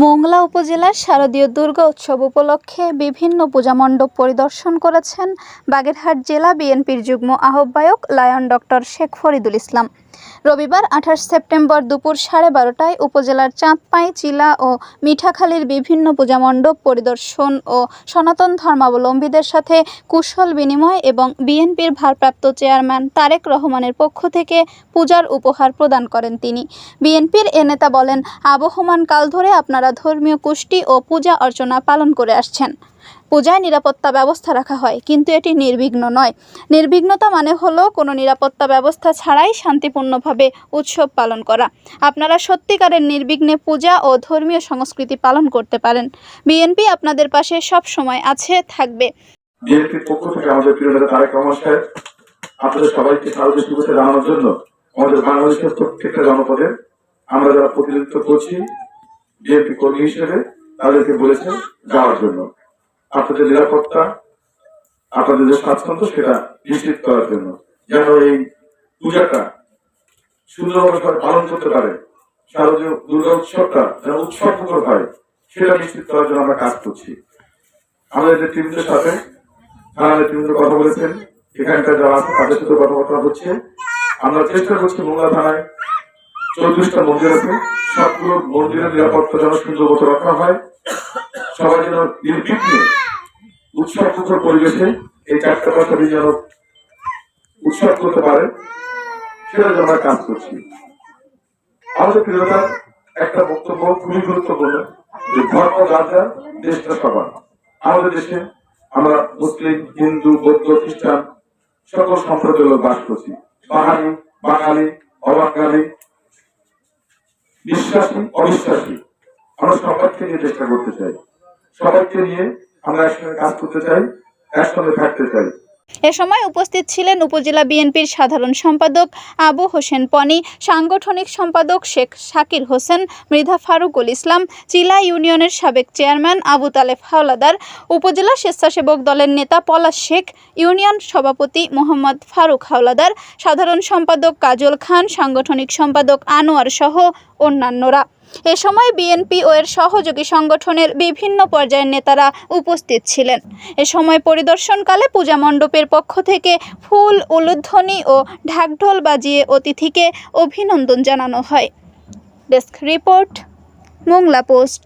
মোংলা উপজেলার শারদীয় দুর্গা উৎসব উপলক্ষে বিভিন্ন পূজামণ্ডপ পরিদর্শন করেছেন বাগেরহাট জেলা বিএনপির যুগ্ম আহ্বায়ক লায়ন ডক্টর শেখ ফরিদুল ইসলাম। রবিবার আঠাশ সেপ্টেম্বর দুপুর সাড়ে বারোটায় উপজেলার চাঁদপাই, চিলা ও মিঠাখালীর বিভিন্ন পূজামণ্ডপ পরিদর্শন ও সনাতন ধর্মাবলম্বীদের সাথে কুশল বিনিময় এবং বিএনপির ভারপ্রাপ্ত চেয়ারম্যান তারেক রহমানের পক্ষ থেকে পূজার উপহার প্রদান করেন তিনি। বিএনপির এ নেতা বলেন, আবহমান কাল ধরে আপনারা ধর্মীয় কুষ্টি ও পূজা অর্চনা পালন করে আসছেন। পূজায় নিরাপত্তা ব্যবস্থা রাখা হয়, কিন্তু এটি নির্বিঘ্ন নয়। নির্বিঘ্নতা মানে হলো কোনো নিরাপত্তা ব্যবস্থা ছাড়াই শান্তিপূর্ণভাবে উৎসব পালন করা। আপনারা সত্যিকারের নির্বিঘ্নে পূজা ও ধর্মীয় সংস্কৃতি পালন করতে পারেন। বিএনপি আপনাদের পাশে সব সময় আছে, থাকবে। আমরা যারা প্রতিনিধিত্ব করছি বিএনপি কর্মী হিসেবে তাদেরকে বলেছেন যাওয়ার জন্য। আপনাদের নিরাপত্তা, আপনাদের যে স্বাচ্ছন্দ্য সেটা নিশ্চিত করার জন্য। যেন এই পূজাটা সুন্দরভাবে পালন করতে পারে। শারদীয় দুর্গা উৎসবটা যেন উৎসব হয়, সেটা নিশ্চিত করার জন্য আমরা কাজ করছি। আমাদের যে টিমদের সাথে তারা টিমদের কথা বলেছেন, এখানকার যারা আছে, তাদের সাথে কথাবার্তা হচ্ছে। আমরা চেষ্টা করছি মোংলা থানায় চৌত্রিশটা মন্দির আছে। সবগুলো মন্দিরের নিরাপত্তা যেন সুন্দর মতো রাখা হয়। সবাই যেন নির্বিঘ্নে উৎসব মুখর পরিবেশে এই চারটা দিয়ে যেন উৎসব করতে পারে সেটা আমরা কাজ করছি। আমাদের প্রিয়তা, একটা বক্তব্য খুবই গুরুত্বপূর্ণ যে ধর্ম যার দেশটা সবার আমাদের দেশে আমরা মুসলিম, হিন্দু, বৌদ্ধ, খ্রিস্টান সকল সম্প্রদায়ের বাস করছি। বাঙালি বাঙালি, অবাঙালি বিশ্বাসী অবিশ্বাসী। আমরা সবাইকে নিয়ে চেষ্টা করতে চাই। সবাইকে নিয়ে আমরা একসঙ্গে কাজ করতে চাই, একসঙ্গে থাকতে চাই। এ সময় উপস্থিত ছিলেন উপজেলা বিএনপির সাধারণ সম্পাদক আবু হোসেন পনি, সাংগঠনিক সম্পাদক শেখ শাকির হোসেন, মৃধা ফারুকুল ইসলাম, চিলা ইউনিয়নের সাবেক চেয়ারম্যান আবু তালেফ হাওলাদার, উপজেলা স্বেচ্ছাসেবক দলের নেতা পলাশ শেখ, ইউনিয়ন সভাপতি মোহাম্মদ ফারুক হাওলাদার, সাধারণ সম্পাদক কাজল খান, সাংগঠনিক সম্পাদক আনোয়ার সহ অন্যান্যরা। এ সময় বিএনপি ও এর সহযোগী সংগঠনের বিভিন্ন পর্যায়ের নেতারা উপস্থিত ছিলেন। এ সময় পরিদর্শনকালে পূজা মণ্ডপের পক্ষ থেকে ফুল, উলুধ্বনি ও ঢাকঢোল বাজিয়ে অতিথিকে অভিনন্দন জানানো হয়। Desk report, Mongla post.